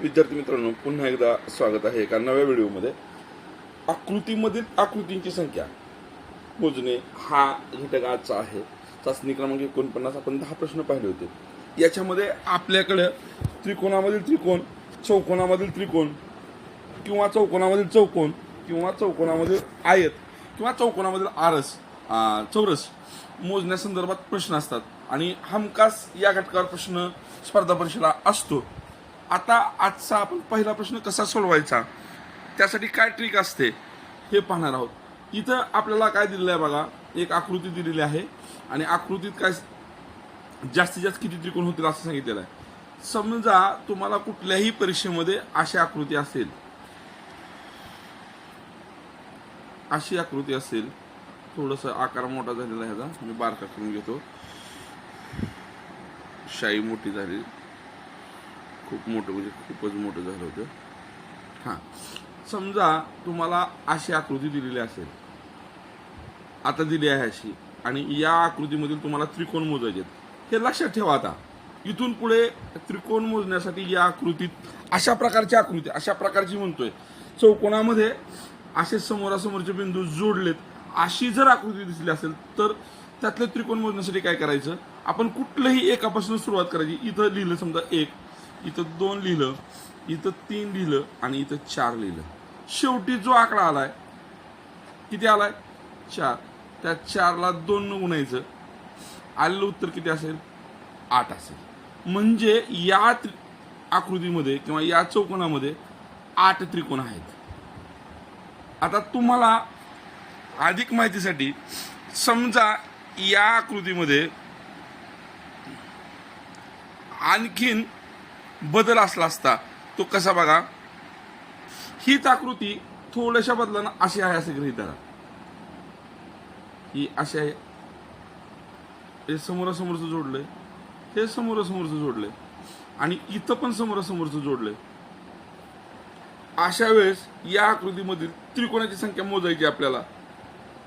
विद्यार्थी मित्रांनो पुन्हा एकदा स्वागत आहे एका नव्या व्हिडिओमध्ये. आकृतीमधील आकृतींची संख्या. मोजणे हा घटक आजचा आहे. चाचणी क्रमांक एकोणपन्नास आपण दहा प्रश्न पाहिले होते. याच्यामध्ये आपल्याकडे त्रिकोणामधील त्रिकोण चौकोनामधील त्रिकोण किंवा चौकोनामधील चौकोन किंवा चौकोनामधील आयत किंवा चौकोनामधील आरस चौरस मोजण्यासंदर्भात प्रश्न असतात. आणि हमखास या घटकावर प्रश्न स्पर्धा परीक्षेला असतो. आता आजचा आपण पहिला प्रश्न कसा सोडवायचा? त्यासाठी काय ट्रिक असते? हे पाहणार आहोत. इथं आपल्याला काय दिलेलं आहे बघा? एक आकृती दिलेली आहे. आणि आकृतीत काय जास्तीत जास्त किती त्रिकोण होतील असं सांगितलेलं आहे. समजा तुम्हाला कुठल्याही परीक्षेमध्ये अशी आकृती असेल. अशी आकृती असेल. थोडस आकार मोठा झालेला आहे ह्याचा. मी बारका करून घेतो. शाई मोठी झाली. खूप मोठं म्हणजे खूपच मोठं झालं होतं. हां. समजा तुम्हाला अशी आकृती दिलेली असेल. आता दिली आहे अशी. आणि या आकृतीमधील तुम्हाला त्रिकोण मोजायचे आहेत. हे लक्षात ठेवा आता. इथून पुढे त्रिकोण मोजण्यासाठी या आकृतीत अशा प्रकारची आकृती अशा प्रकारची म्हणतोय. चौकोनामध्ये असे समोरासमोरचे बिंदू जोडलेत. अशी जर आकृती दिसली असेल तर त्यातले त्रिकोण मोजण्यासाठी काय करायचं? आपण कुठलंही एकापासून सुरुवात करायची. इथं लिहिलं समजा एक इथं दोन लिहिलं इथं तीन लिहिलं आणि इथं चार लिहिलं. शेवटी जो आकडा आलाय किती आलाय? चार. त्या चारला दोन न गुणायचं आलेलं उत्तर किती असेल? आठ असेल. म्हणजे या त्रि- आकृतीमध्ये किंवा या चौकोनामध्ये आठ त्रिकोण आहेत. आता तुम्हाला अधिक माहितीसाठी समजा या आकृतीमध्ये आणखीन बदल असला असता तो कसा बघा? हीच आकृती थोड्याशा बदलानं अशी आहे असं गृहित धरा. ही अशी आहे. हे समोरासमोरचं जोडलंय. हे समोरासमोरचं जोडलंय. आणि इथं पण समोरासमोरचं जोडलंय. अशा वेळेस या आकृतीमधील त्रिकोणाची संख्या मोजायची आपल्याला.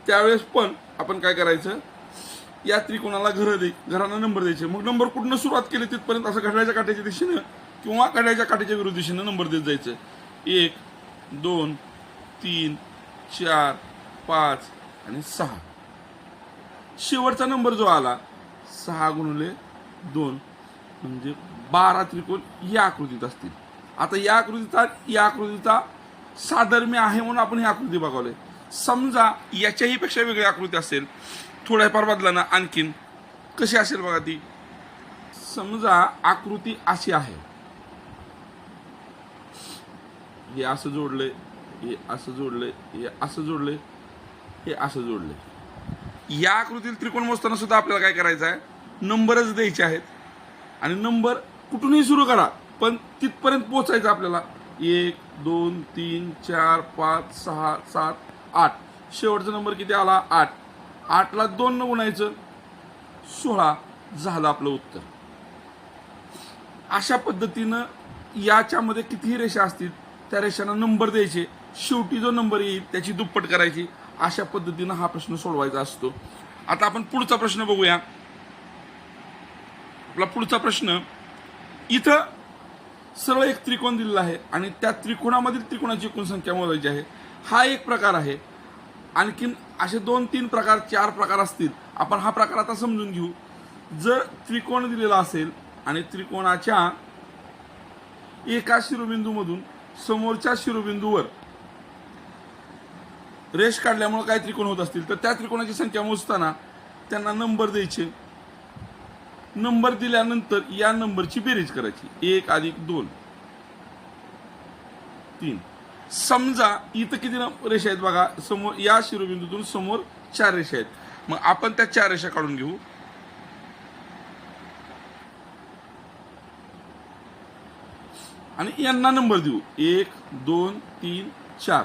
त्यावेळेस पण आपण काय करायचं? या त्रिकोणाला घर दे घरांना नंबर द्यायचे. मग नंबर कुठनं सुरुवात केली तिथपर्यंत असं घडायच्या काट्याच्या दिशेनं किंवा घड्याळ्याच्या काठीच्या विरुद्ध दिशेनं नंबर देत जायचं. एक दोन तीन चार पाच आणि सहा. शेवटचा नंबर जो आला सहा गुणले दोन म्हणजे बारा त्रिकोण या आकृतीत असतील. आता या आकृतीचा या आकृतीचा साधर्म्य आहे म्हणून आपण ही आकृती बघावली. समजा याच्याही पेक्षा वेगळी आकृती असेल थोड्याफार बदलानं आणखीन कशी असेल बघा ती. समजा आकृती अशी आहे. हे असं जोडलंय हे असं जोडलंय हे असं जोडलंय हे असं जोडलंय. या आकृतीतील त्रिकोण मोजताना सुद्धा आपल्याला काय करायचं आहे? नंबरच द्यायचे आहेत. आणि नंबर कुठूनही सुरू करा पण तिथपर्यंत पोहोचायचं आपल्याला. एक दोन तीन चार पाच सहा सात आठ. शेवटचा नंबर किती आला? आठ. आठला दोन न गुणायचं सोळा झालं आपलं उत्तर. अशा पद्धतीनं याच्यामध्ये कितीही रेषा असतील त्या रेषांना नंबर द्यायचे. शेवटी जो नंबर येईल त्याची दुप्पट करायची. अशा पद्धतीनं हा प्रश्न सोडवायचा असतो. आता आपण पुढचा प्रश्न बघूया. आपला पुढचा प्रश्न इथं सरळ एक त्रिकोण दिलेला आहे आणि त्या त्रिकोणामधील त्रिकोणाची एकूण संख्या मोजायची आहे. हा एक प्रकार आहे. आणखीन असे दोन तीन प्रकार चार प्रकार असतील. आपण हा प्रकार आता समजून घेऊ. जर त्रिकोण दिलेला असेल आणि त्रिकोणाच्या एका शिरोबिंदूमधून समोरच्या शिरोबिंदूवर रेष काढल्यामुळे काय त्रिकोण होत असतील. तर त्या त्रिकोणाची संख्या मोजताना त्यांना नंबर द्यायचे. नंबर दिल्यानंतर या नंबरची बेरीज करायची. एक अधिक दोन. तीन. समजा इथं किती रेषा आहेत बघा. समोर या शिरोबिंदूतून समोर चार रेषा आहेत. मग आपण त्या चार रेषा काढून घेऊ. आणि यांना नंबर देऊ. एक दोन तीन चार.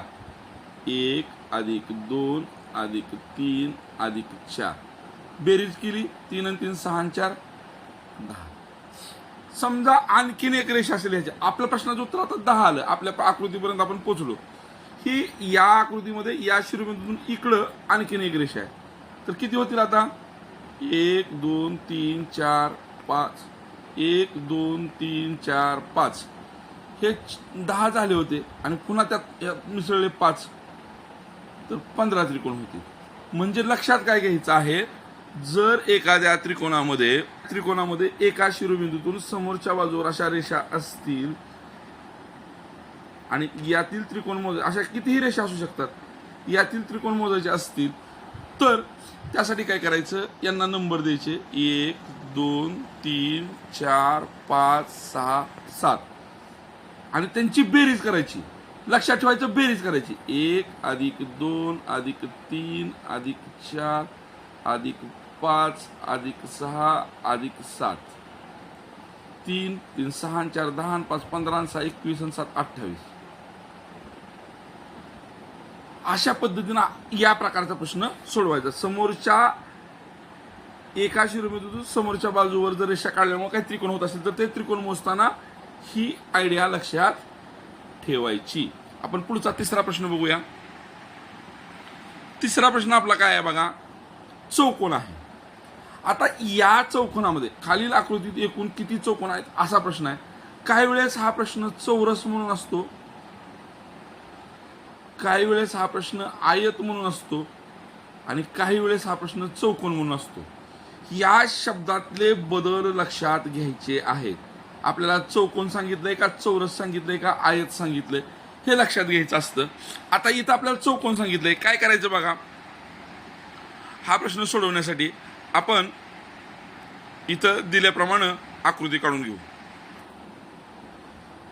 एक अधिक दोन अधिक तीन अधिक चार. बेरीज केली तीन आणि तीन सहा आणि चार. दहा. समजा आणखीन एक रेषा असेल ह्याच्या आपल्या प्रश्नाचं उत्तर आता दहा आलं. आपल्या आकृतीपर्यंत आपण पोचलो. ही या आकृतीमध्ये या शिरोबिंदूतून इकडं आणखीन एक रेषा आहे. तर किती होतील आता? एक दोन तीन चार पाच. एक दोन तीन चार पाच. हे दहा झाले होते आणि पुन्हा त्यात यात मिसळले पाच. तर पंधरा त्रिकोण होते. म्हणजे लक्षात काय घ्यायचं आहे? जर एखाद्या त्रिकोणामध्ये त्रिकोणामध्ये एका शिरोबिंदूतून समोरच्या बाजूवर अशा रेषा असतील आणि यातील त्रिकोण मोज अशा कितीही रेषा असू शकतात यातील त्रिकोण मोजायचे असतील तर त्यासाठी काय करायचं? यांना नंबर द्यायचे. एक दोन तीन चार पाच सहा सात. आणि त्यांची बेरीज करायची. लक्षात ठेवायचं बेरीज करायची. एक अधिक दोन अधिक तीन अधिक चार अधिक पाच अधिक सहा अधिक सात. तीन तीन सहा चार दहा पाच पंधरा आणि सहा एकवीस आणि सात अठ्ठावीस. अशा पद्धतीनं या प्रकारचा प्रश्न सोडवायचा. समोरच्या एका रुपये समोरच्या बाजूवर जर रेषा काढल्यामुळे काही त्रिकोण होत असेल तर ते त्रिकोण मोजताना ही आयडिया लक्षात ठेवायची. आपण पुढचा तिसरा प्रश्न बघूया. तिसरा प्रश्न आपला काय आहे बघा? चौकोन आहे. आता या चौकोनामध्ये खालील आकृतीत एकूण किती चौकोन आहेत? असा प्रश्न आहे. काही वेळेस हा प्रश्न चौरस म्हणून असतो. काही वेळेस हा प्रश्न आयत म्हणून असतो. आणि काही वेळेस हा प्रश्न चौकोन म्हणून असतो. या शब्दातले बदल लक्षात घ्यायचे आहेत. आपल्याला चौकोन सांगितलंय का चौरस सांगितलंय का आयत सांगितलंय हे लक्षात घ्यायचं असतं. आता इथं आपल्याला चौकोन सांगितलंय. काय करायचं बघा? हा प्रश्न सोडवण्यासाठी आपण इथं दिल्याप्रमाणे आकृती काढून घेऊ.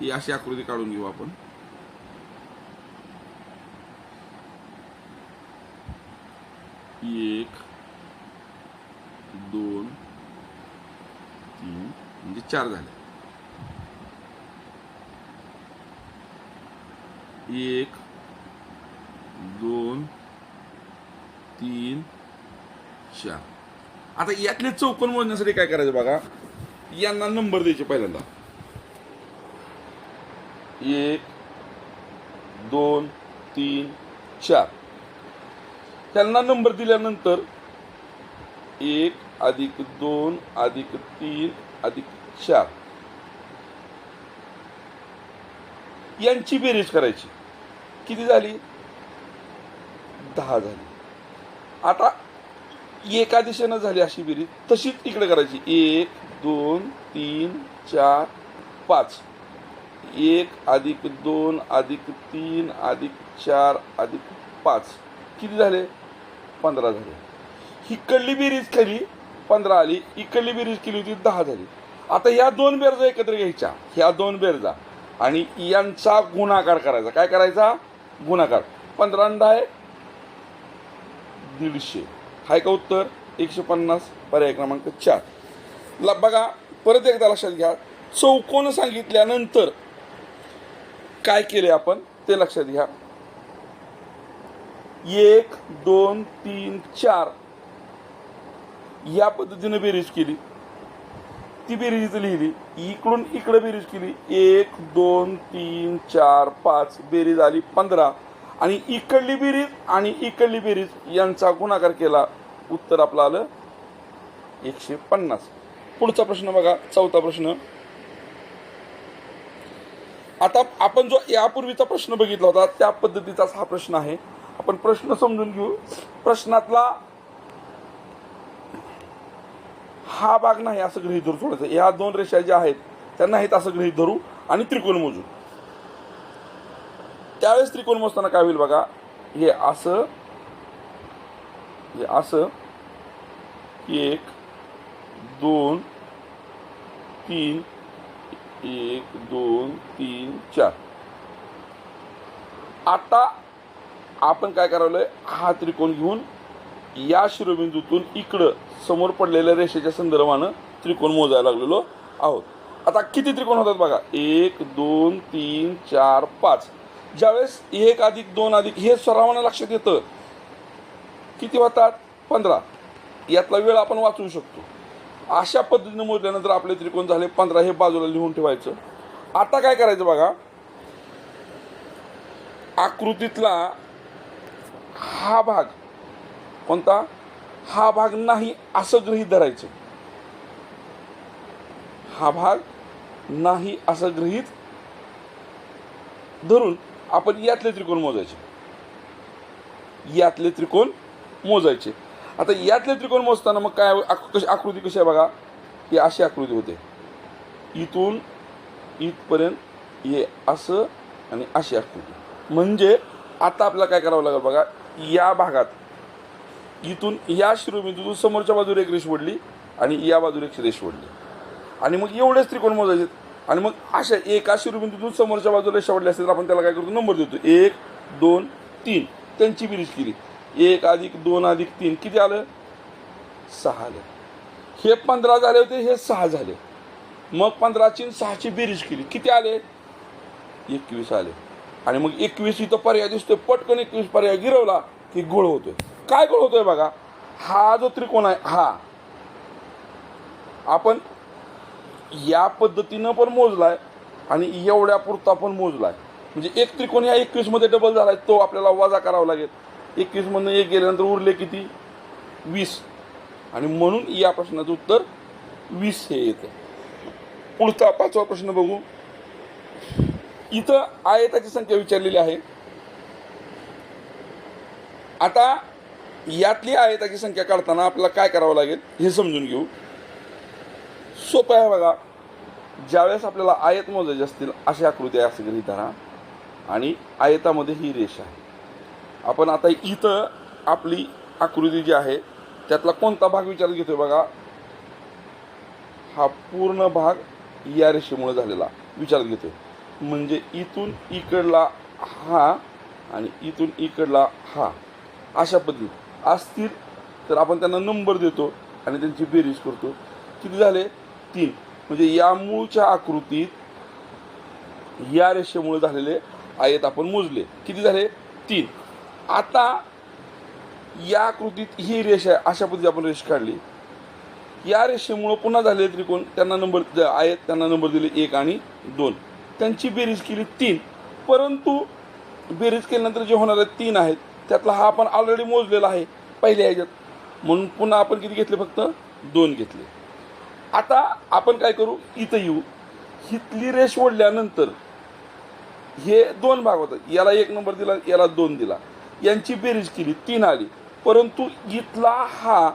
ही अशी आकृती काढून घेऊ आपण. एक दोन तीन म्हणजे चार झाले. एक दोन तीन चार. आता यातले चौकोन मोजण्यासाठी काय करायचं बघा? यांना नंबर द्यायचे पहिल्यांदा. एक दोन तीन चार. त्यांना नंबर दिल्यानंतर एक अधिक दोन अधिक तीन अधिक चार. यांची बेरीज करायची. किती झाली? दहा झाली. आता एका दिशेनं झाली अशी बेरीज तशीच इकडे करायची. एक दोन तीन चार पाच. एक अधिक दोन अधिक तीन अधिक चार अधिक पाच. किती झाले? पंधरा झाले. इकडली बेरीज केली पंधरा आली. इकडली बेरीज केली होती दहा झाली. आता ह्या दोन बेरजा एकत्र घ्यायच्या. ह्या दोन बेरजा. आणि यांचा गुणाकार करायचा. काय करायचा? गुणाकार. पंधरांदा आहे. दीडशे. हाय का उत्तर? एकशे पन्नास. पर्याय क्रमांक चार. ला बघा परत एकदा लक्षात घ्या. चौकोन सांगितल्यानंतर काय केले आपण? ते लक्षात घ्या. एक दोन तीन चार. या पद्धतीनं बेरीज केली. ती बेरीज लिहिली. इकडून इकडे बेरीज केली. एक दोन तीन चार पाच. बेरीज आली पंधरा. आणि इकडली बेरीज आणि इकडली बेरीज यांचा गुणाकार केला. उत्तर आपलं आलं एकशे पन्नास. पुढचा प्रश्न बघा. चौथा प्रश्न. आता आपण जो यापूर्वीचा प्रश्न बघितला होता त्या पद्धतीचाच हा प्रश्न आहे. आपण प्रश्न समजून घेऊ. प्रश्नातला हा भाग नाही असं गृहीत धरू सोडायचं. या दोन रेषा ज्या आहेत त्या नाहीत असं गृहीत धरू आणि त्रिकोण मोजू. त्यावेळेस त्रिकोण मोजताना काय होईल बघा हे असं हे असं एक दोन तीन एक दोन तीन चार. आता आपण काय करावलंय हा त्रिकोण घेऊन या शिरोबिंदूतून इकडं समोर पडलेल्या रेषेच्या संदर्भानं त्रिकोण मोजायला लागलेलो आहोत. आता किती त्रिकोण होतात बघा? एक दोन तीन चार पाच. ज्यावेळेस एक अधिक दोन अधिक हे सरावानं लक्षात येतं. किती होतात? पंधरा. यातला वेळ आपण वाचवू शकतो. अशा पद्धतीने मोजल्यानंतर आपले त्रिकोण झाले पंधरा. हे बाजूला लिहून ठेवायचं. आता काय करायचं बघा? आकृतीतला हा भाग कोणता? हा भाग नाही असं गृहीत धरायचं. हा भाग नाही असं गृहीत धरून आपण यातले त्रिकोण मोजायचे. यातले त्रिकोण मोजायचे. आता यातले त्रिकोण मोजताना मग काय कशी आकृती कशी आहे बघा? ही अशी आकृती होते. इथून इथपर्यंत हे असं आणि अशी आकृती. म्हणजे आता आपल्याला काय करावं लागेल बघा? या भागात इथून या शिरोबिंदूतून समोरच्या बाजूला एक रेष ओढली आणि या बाजूला एक रेष ओढली. आणि मग एवढेच त्रिकोण मोजायचे. आणि मग अशा एका शिरोबिंदूतून समोरच्या बाजूला रेषा ओढल्या असेल तर आपण त्याला काय करतो? नंबर देतो. एक दोन तीन. त्यांची बिरीज केली. एक अधिक दोन अधिक तीन. किती आलं? सहा आलं. हे पंधरा झाले होते हे सहा झाले. मग पंधराची सहाची बेरीज केली. किती आले? एकवीस आले. आणि मग एकवीस इथं पर्याय दिसतोय. पटकन एकवीस पर्याय गिरवला की गोळ होतोय. काय कळवतोय बघा? हा जो त्रिकोण आहे हा. आपण या पद्धतीनं पण मोजलाय आणि एवढ्या पुरता पण मोजलाय. म्हणजे एक त्रिकोण या एकवीसमध्ये डबल झालाय तो आपल्याला वजा करावा लागेल. एकवीस मधनं एक गेल्यानंतर उरले किती? वीस. आणि म्हणून या प्रश्नाचं उत्तर वीस हे येते. पुढचा पाचवा प्रश्न बघू. इथं आयताची संख्या विचारलेली आहे. आता यातली आयताची संख्या काढताना आपल्याला काय करावं लागेल हे समजून घेऊ. सोपं आहे बघा. ज्यावेळेस आपल्याला आयत मोजायचे असतील अशी आकृती आहे असं गृहित धरा. आणि आयतामध्ये ही रेष आहे. आपण आता इथं आपली आकृती जी आहे त्यातला कोणता भाग विचारात घेतोय बघा? हा पूर्ण भाग या रेषेमुळे झालेला विचारात घेतोय. म्हणजे इथून इकडला हा आणि इथून इकडला हा. अशा पद्धती असतील तर आपण त्यांना नंबर देतो आणि त्यांची बेरीज करतो. किती झाले? तीन. म्हणजे या मूळच्या आकृतीत या रेषेमुळे झालेले आयत आपण मोजले. किती झाले? तीन. आता या आकृतीत ही रेष आहे. अशा पद्धती आपण रेष काढली. या रेषेमुळं पुन्हा झाले त्रिकोण त्यांना नंबर ज- आहेत त्यांना नंबर दिले एक आणि दोन. त्यांची बेरीज केली तीन. परंतु बेरीज केल्यानंतर जे होणारे तीन आहेत. त्यातला हा आपण ऑलरेडी मोजलेला आहे पहिल्या ह्याच्यात. म्हणून पुन्हा आपण किती घेतले फक्त? दोन घेतले. आता आपण काय करू? इथं येऊ. हितली रेष ओढल्यानंतर हे दोन भाग होतात याला एक नंबर दिला याला दोन दिला. यांची बेरीज केली तीन आली. परंतु इथला हा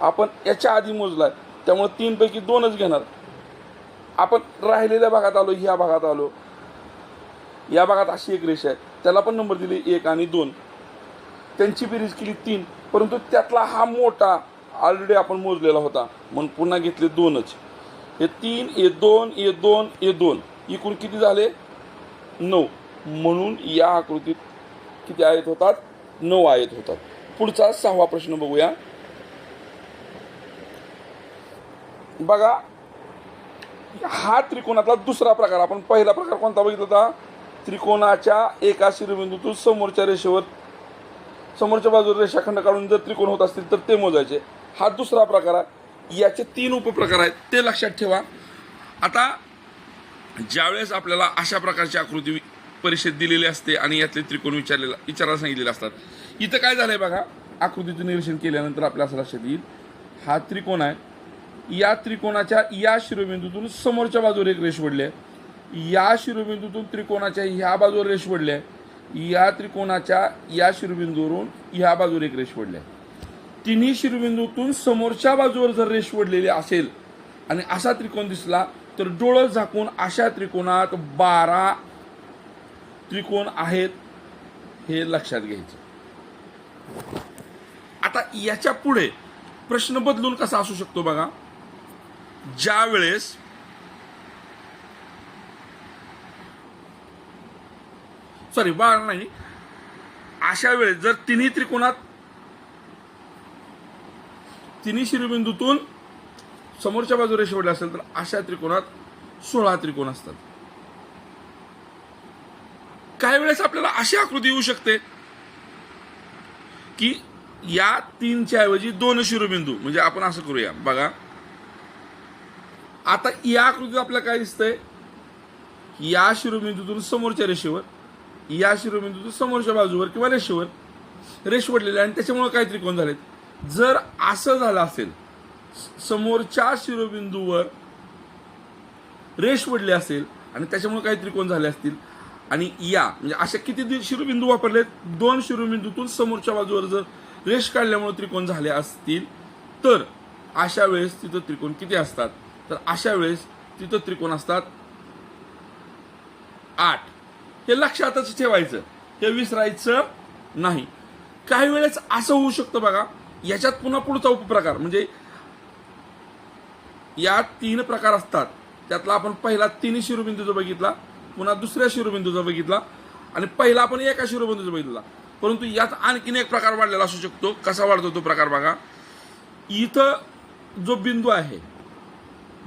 आपण याच्या आधी मोजला त्यामुळे तीनपैकी दोनच घेणार. आपण राहिलेल्या भागात आलो ह्या भागात आलो. या भागात अशी एक रेष आहे. त्याला पण नंबर दिले एक आणि दोन. त्यांची बेरीज केली तीन परंतु त्यातला हा मोठा ऑलरेडी आपण मोजलेला होता. म्हणून पुन्हा घेतले दोनच. हे तीन हे दोन हे दोन हे दोन. एकूण किती झाले? नऊ. म्हणून या आकृतीत किती आयत होतात? नऊ आयत होतात. पुढचा सहावा प्रश्न बघूया. बघा हा त्रिकोणातला दुसरा प्रकार आपण पहिला प्रकार कोणता बघितला होता? त्रिकोणाच्या एका शिरोबिंदूतून समोरच्या रेषेवर समोरच्या बाजूला रेषाखंड काढून जर त्रिकोण होत असतील तर ते मोजायचे. हा दुसरा प्रकार आहे. याचे तीन उपप्रकार आहेत. ते लक्षात ठेवा. आता ज्यावेळेस आपल्याला अशा प्रकारची आकृती परीक्षेत दिलेली असते आणि यातले त्रिकोण विचारलेला विचारायला सांगितलेले असतात. इथं काय झालंय बघा? आकृतीचं निरीक्षण केल्यानंतर आपल्या असं लक्षात येईल. हा त्रिकोण आहे. या त्रिकोणाच्या या शिरोबिंदूतून समोरच्या बाजूला एक रेष पडली आहे. या शिरोबिंदूतून त्रिकोणाच्या ह्या बाजूवर रेष पडली आहे. या त्रिकोणाच्या या शिरोबिंदूवरून ह्या बाजूवर एक रेष पडली आहे. तिन्ही शिरोबिंदूतून समोरच्या बाजूवर जर रेष पडलेली असेल आणि असा त्रिकोण दिसला तर डोळं झाकून अशा त्रिकोणात बारा त्रिकोण आहेत हे लक्षात घ्यायचं. आता याच्यापुढे प्रश्न बदलून कसा असू शकतो बघा. ज्या वेळेस सॉरी बारा नाही. अशा वेळेस जर तिन्ही त्रिकोणात तिन्ही शिरोबिंदूतून समोरच्या बाजूला शेवटले असेल तर अशा त्रिकोणात सोळा त्रिकोण असतात. काही वेळेस आपल्याला अशी आकृती येऊ शकते की या तीनच्या ऐवजी दोन शिरोबिंदू म्हणजे आपण असं करूया. बघा. आता या आकृतीत आपल्याला काय दिसतंय? या शिरोबिंदूतून समोरच्या रेषेवर या शिरोबिंदूतून समोरच्या बाजूवर किंवा रेषेवर रेष वडलेले आणि त्याच्यामुळे काय त्रिकोण झालेत? जर असं झालं असेल समोरच्या शिरोबिंदूवर रेष वडली असेल आणि त्याच्यामुळे काही त्रिकोण झाले असतील? आणि या म्हणजे अशा किती शिरोबिंदू वापरलेत? दोन शिरोबिंदूतून समोरच्या बाजूवर जर रेष काढल्यामुळे त्रिकोण झाले असतील तर अशा वेळेस तिथं त्रिकोण किती असतात? तर अशा वेळेस तिथं त्रिकोण असतात आठ. हे लक्षातच ठेवायचं. हे विसरायचं नाही. काही वेळेस असं होऊ शकतं बघा याच्यात पुन्हा पुढचा उपप्रकार म्हणजे या तीन प्रकार असतात. त्यातला आपण पहिला तिन्ही शिरोबिंदूचा बघितला पुन्हा दुसऱ्या शिरोबिंदूचा बघितला आणि पहिला आपण एका शिरोबिंदूचा बघितला. परंतु यात आणखीन एक प्रकार वाढलेला असू शकतो. कसा वाढतो तो प्रकार बघा. इथं जो बिंदू आहे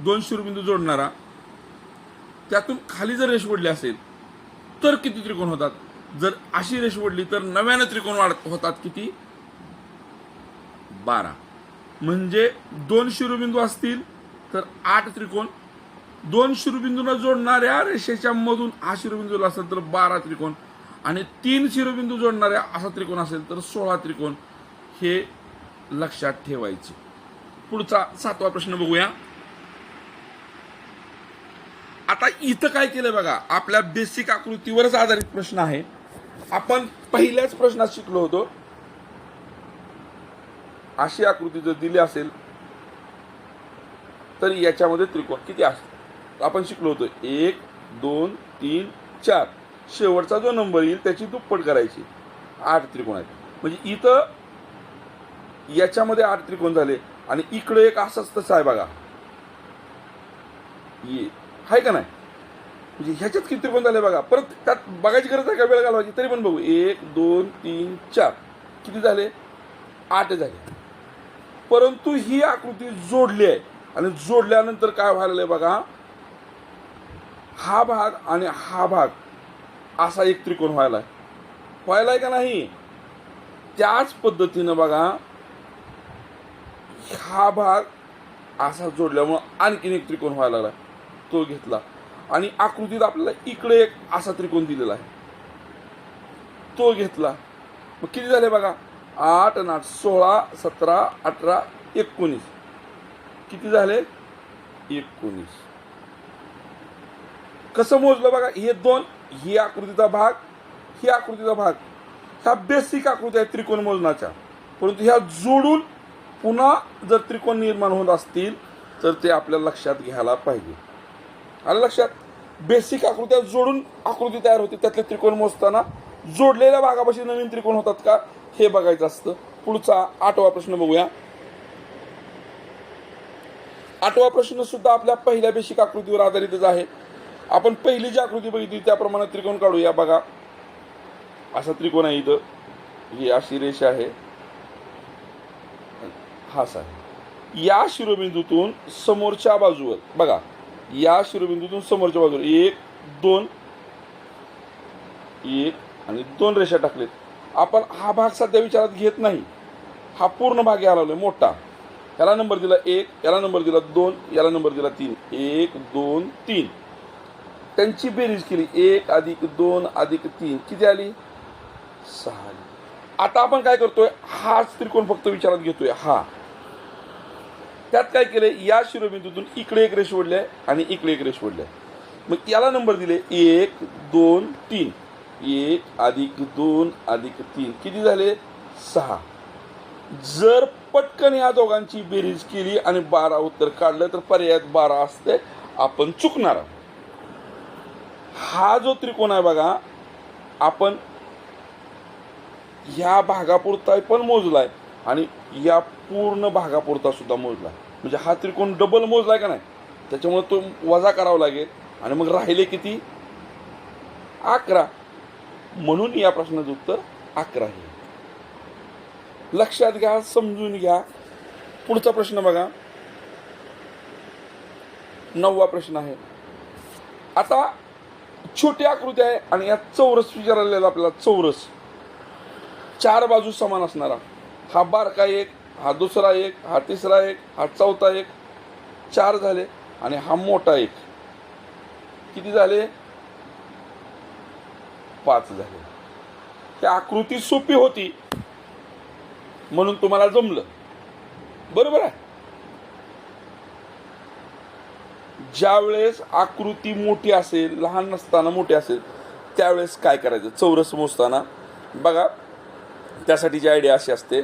दोन शिरोबिंदू जोडणारा त्यातून खाली जर रेष ओढली असेल तर किती त्रिकोण होतात? जर अशी रेष ओढली तर नव्यानं त्रिकोण वाढत होतात किती? बारा. म्हणजे दोन शिरोबिंदू असतील तर आठ त्रिकोण. दोन शिरोबिंदूंना जोडणाऱ्या रेषेच्या मधून हा शिरोबिंदू असेल तर बारा त्रिकोण. आणि तीन शिरोबिंदू जोडणाऱ्या असा त्रिकोण असेल तर सोळा त्रिकोण. हे लक्षात ठेवायचे. पुढचा सातवा प्रश्न बघूया. आता इथं काय केलं बघा आपल्या बेसिक आकृतीवरच आधारित प्रश्न आहे. आपण पहिल्याच प्रश्नात शिकलो होतो. अशी आकृती जर दिली असेल तर याच्यामध्ये त्रिकोण किती असतो? आपण शिकलो होतो एक दोन तीन चार. शेवटचा जो नंबर येईल त्याची दुप्पट करायची. आठ त्रिकोण आहेत म्हणजे इथं याच्यामध्ये आठ त्रिकोण झाले आणि इकडे एक असंच तसं आहे बघा. ये. आहे का नाही? म्हणजे ह्याच्यात किती त्रिकोण झाले बघा. परत त्यात बघायची गरज आहे का? वेळ घालवायची. तरी पण बघू. एक दोन तीन चार. किती झाले? आठ झाले. परंतु ही आकृती जोडली आहे. आणि जोडल्यानंतर काय व्हायला आहे बघा? हा भाग आणि हा भाग असा एक त्रिकोण व्हायला आहे व्हायला आहे का नाही? त्याच पद्धतीनं बघा हा भाग असा जोडल्यामुळं आणखीन एक त्रिकोण व्हायला लागला तो घेतला. आणि आकृतीत आपल्याला इकडे एक असा त्रिकोण दिलेला आहे. तो घेतला. मग किती झाले बघा? आठ आणि आठ सोळा सतरा अठरा एकोणीस. किती झाले? एकोणीस. कसं मोजलं बघा? हे दोन ही आकृतीचा भाग ही आकृतीचा भाग. ह्या बेसिक आकृती आहेत त्रिकोण मोजण्याच्या. परंतु ह्या जोडून पुन्हा जर त्रिकोण निर्माण होत असतील तर ते आपल्या लक्षात घ्यायला पाहिजे. आणि लक्षात बेसिक आकृत्या जोडून आकृती तयार होते. त्यातले त्रिकोण मोजताना जोडलेल्या भागापाशी नवीन त्रिकोण होतात का हे बघायचं असतं. पुढचा आठवा प्रश्न बघूया. आठवा प्रश्न सुद्धा आपल्या पहिल्या बेसिक आकृतीवर आधारितच आहे. आपण पहिली जी आकृती बघितली त्याप्रमाणे त्रिकोण काढूया. बघा. असा त्रिकोण आहे इथं. ही अशी रेषा आहे. हा सर या शिरोबिंदूतून समोरच्या बाजूवर बघा. या शिरोबिंदूतून समोरच्या बाजूला एक दोन एक आणि दोन रेषा टाकलेत. आपण हा भाग सध्या विचारात घेत नाही. हा पूर्ण भाग यायला लागलोय मोठा. याला नंबर दिला एक याला नंबर दिला दोन याला नंबर दिला तीन. एक दोन तीन. त्यांची बेरीज केली. एक अधिक दोन अधिक तीन. किती आली? सहा आली. आता आपण काय करतोय? हाच त्रिकोण फक्त विचारात घेतोय. हा. त्यात काय केलं या शिरोबिंदूतून इकडे एक रेष ओढले आणि इकडे एक रेष ओढले मग याला नंबर दिले. एक दोन तीन. एक अधिक दोन अधिक तीन. किती झाले? सहा. जर पटकन या दोघांची बेरीज केली आणि बारा उत्तर काढलं तर पर्यायात बारा असते. आपण चुकणार आहोत. हा जो त्रिकोण आहे बघा आपण ह्या भागापुरता पण मोजलाय. आणि या पूर्ण भागापुरता सुद्धा मोजला. म्हणजे हा त्रिकोण डबल मोजलाय का नाही? त्याच्यामुळे तो वजा करावा लागेल. आणि मग राहिले किती? अकरा. म्हणून या प्रश्नाचं उत्तर अकरा आहे. लक्षात घ्या समजून घ्या. पुढचा प्रश्न बघा. नववा प्रश्न आहे. आता छोटी आकृती आहे आणि यात चौरस विचारलेला आपल्याला चौरस. चार बाजू समान असणारा. हा बारका एक हा दुसरा एक हा तिसरा एक हा चौथा एक चार झाले आणि हा मोठा एक. किती झाले? पाच झाले. त्या आकृती सोपी होती म्हणून तुम्हाला जमलं. बरोबर आहे? ज्या वेळेस आकृती मोठी असेल लहान नसताना मोठी असेल त्यावेळेस काय करायचं? चौरस मोजताना. बघा त्यासाठीची आयडिया अशी असते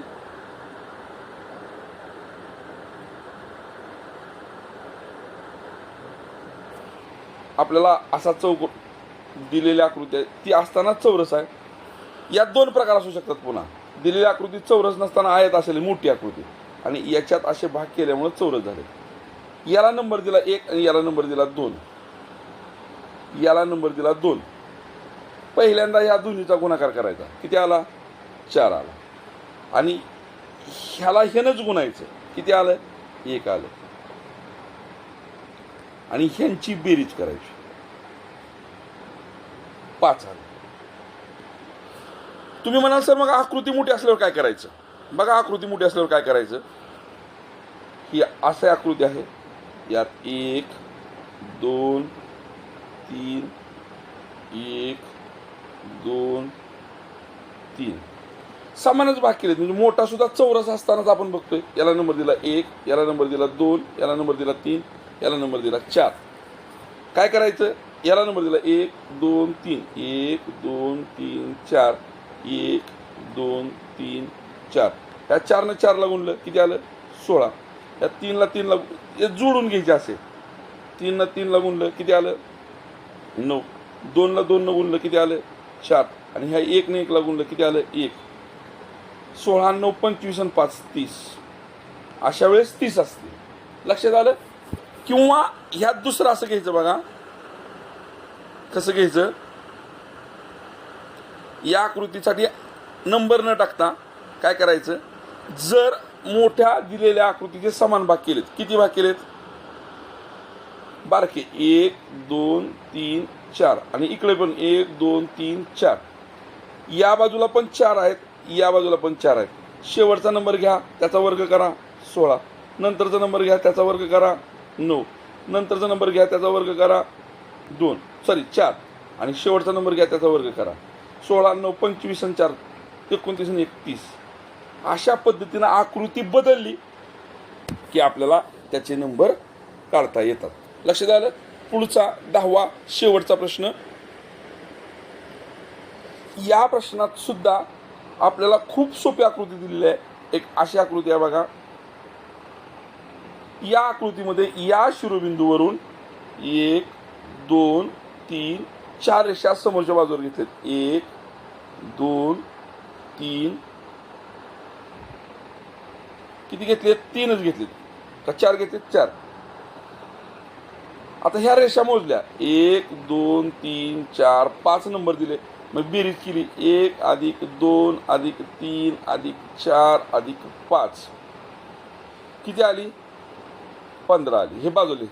आपल्याला असा चौक दिलेली आकृती आहे ती असताना चौरस आहे. यात दोन प्रकार असू शकतात पुन्हा. दिलेली आकृती चौरस नसताना आयत असेल मोठी आकृती. आणि याच्यात असे भाग केल्यामुळे चौरस झाले. याला नंबर दिला एक आणि याला नंबर दिला दोन. याला नंबर दिला दोन. पहिल्यांदा ह्या दोन्हीचा गुणाकार करायचा. किती आला? चार आला. आणि ह्याला ह्यानंच गुणायचं. किती आलं? एक आलं. आणि ह्यांची बेरीज करायची. पाच आलं. तुम्ही म्हणाल सर मग आकृती मोठी असल्यावर काय करायचं? बघा आकृती मोठी असल्यावर काय करायचं? ही असं आकृती आहे. यात एक दोन तीन एक दोन तीन. समानच भाग केलेत म्हणजे मोठा सुद्धा चौरस असतानाच आपण बघतोय. याला नंबर दिला एक याला नंबर दिला दोन याला नंबर दिला तीन याला नंबर दिला चार. काय करायचं? याला नंबर दिला एक दोन तीन. एक दोन तीन चार. एक दोन तीन चार. ह्या चारनं चारला गुणलं. किती आलं? सोळा. या तीनला तीनला हे जोडून घ्यायचे असेल तीनला तीनला गुणलं. किती आलं? नऊ. दोनला दोननं गुणलं. किती आलं? चार. आणि ह्या एकने एकला गुणलं. किती आलं? एक. सोळा नऊ पंचवीस आणि पाच तीस. अशा वेळेस तीस असते लक्षात आलं? किंवा ह्यात दुसरं असं घ्यायचं बघा. कसं घ्यायचं? या आकृतीसाठी नंबर न टाकता काय करायचं? जर मोठ्या दिलेल्या आकृतीचे समान भाग केलेत. किती भाग केलेत? बारके. एक दोन तीन चार. आणि इकडे पण एक दोन तीन चार. या बाजूला पण चार आहेत. या बाजूला पण चार आहेत. शेवटचा नंबर घ्या त्याचा वर्ग करा सोळा. नंतरचा नंबर घ्या त्याचा वर्ग करा नऊ. नंतरचा नंबर घ्या त्याचा वर्ग करा दोन. सॉरी चार. आणि शेवटचा नंबर घ्या त्याचा वर्ग करा. सोळा नऊ पंचवीस आणि चार. एकोणतीस आणि एकतीस. अशा पद्धतीनं आकृती बदलली की आपल्याला त्याचे नंबर काढता येतात. लक्षात आलं? पुढचा दहावा शेवटचा प्रश्न. या प्रश्नात सुद्धा आपल्याला खूप सोपी आकृती दिलेली आहे. एक अशी आकृती आहे बघा. या आकृतीमध्ये या शिरोबिंदूवरून एक दोन तीन चार रेषा समोरच्या बाजूवर घेतलेत. एक दोन तीन. किती घेतले तीनच घेतले का चार घेतले चार. आता ह्या रेषा मोजल्या. एक दोन तीन चार पाच नंबर दिले. मग बेरीज केली. एक अधिक दोन अधिक तीन अधिक चार अधिक पाच. किती आली? पंधरा आली. हे बाजूला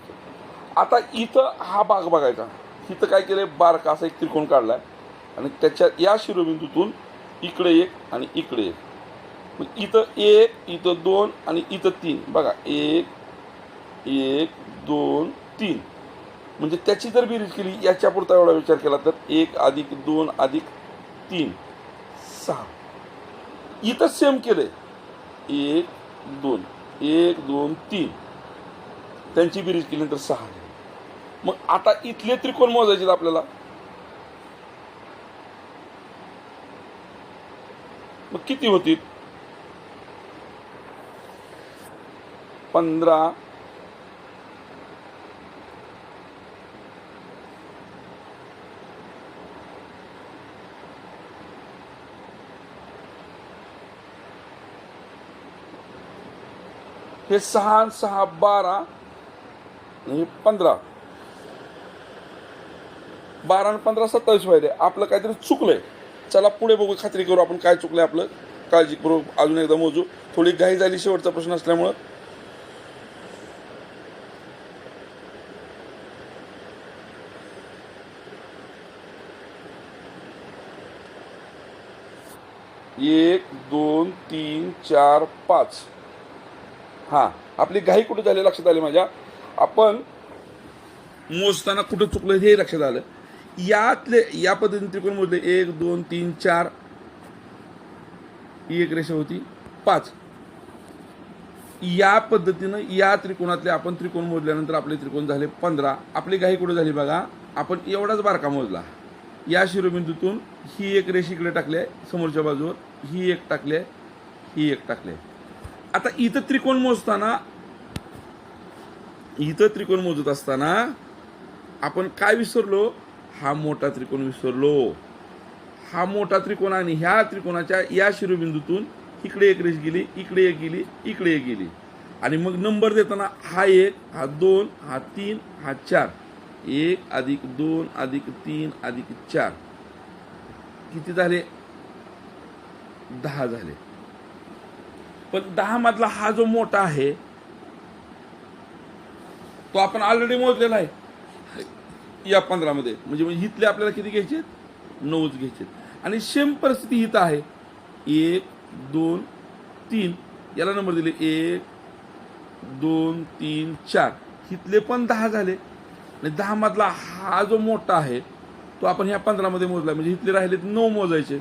आता इथं हा भाग बघायचा. इथं काय केलंय? बारका असा एक त्रिकोण काढलाय. आणि त्याच्या या शिरोबिंदूतून इकडे एक आणि इकडे एक. मग इथं एक इथं दोन आणि इथं तीन. बघा एक एक दोन तीन. म्हणजे त्याची जर बेरीज केली याच्यापुरता एवढा विचार केला तर एक अधिक दोन अधिक तीन सहा. इथं सेम केलंय. एक दोन. एक दोन तीन. त्यांची बेरीज केल्यानंतर सहा. मग आता इथले त्रिकोण मोजायचे आहेत आपल्याला. मग किती होतील? पंधरा हे सहा आणि सहा बारा आणि हे पंधरा. बारा आणि पंधरा सत्तावीस व्हायले आपलं काहीतरी चुकलंय. चला पुढे बघू खात्री करू आपण काय चुकलंय आपलं. काळजीपूर्वक अजून एकदा मोजू. थोडी घाई झाली शेवटचा प्रश्न असल्यामुळं. एक दोन तीन चार पाच. हां आपली घाई कुठे झाली लक्षात आली माझ्या? आपण मोजताना कुठं चुकलं हे लक्षात आलं. यातले या पद्धतीने त्रिकोण मोजले. एक दोन तीन चार. ही एक रेषा होती. पाच. या पद्धतीनं या त्रिकोणातले आपण त्रिकोण मोजल्यानंतर आपले त्रिकोण झाले पंधरा. आपली घाई कुठे झाली बघा? आपण एवढाच बारका मोजला. या शिरोबिंदूतून ही एक रेष इकडे टाकली आहे समोरच्या बाजूवर. ही एक टाकली आहे ही एक टाकली आहे. आता इथं त्रिकोण मोजताना इथं त्रिकोण मोजत असताना आपण काय विसरलो? हा मोठा त्रिकोण विसरलो. हा मोठा त्रिकोण आणि ह्या त्रिकोणाच्या या शिरोबिंदूतून इकडे एक रेष गेली इकडे एक गेली इकडे एक गेली. आणि मग नंबर देताना हा एक हा दोन हा तीन हा चार. एक अधिक दोन अधिक तीन अधिक चार. किती झाले? दहा झाले. पण दहा मधला हा जो मोठा आहे तो आपण ऑलरेडी मोजलेला आहे. या पंधरामध्ये. म्हणजे म्हणजे इथले आपल्याला किती घ्यायचे नऊच घ्यायचे आणि सेम परिस्थिती इथं आहे. एक दोन तीन. याला नंबर दिले. एक दोन तीन चार. इथले पण दहा झाले. आणि दहा मधला हा जो मोठा आहे तो आपण ह्या पंधरामध्ये मोजला. म्हणजे इथले राहिले नऊ मोजायचे.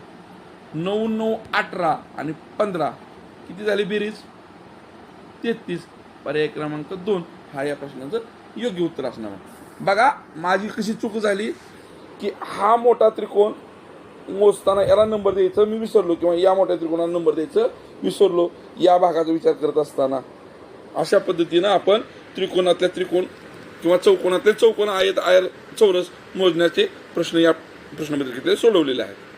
नऊ नऊ अठरा आणि पंधरा. किती झाली बेरीज? तेहतीस. पर्याय क्रमांक दोन. हा या प्रश्नाचं योग्य उत्तर असणार. बघा माझी कशी चूक झाली की हा मोठा त्रिकोण मोजताना याला नंबर द्यायचं मी विसरलो किंवा या मोठ्या त्रिकोणाला नंबर द्यायचं विसरलो. या भागाचा विचार करत असताना अशा पद्धतीनं आपण त्रिकोणातल्या त्रिकोण किंवा चौकोनातले चौकोन आयत आयर चौरस मोजण्याचे प्रश्न या प्रश्नपत्रिकेत सोडवलेले आहेत.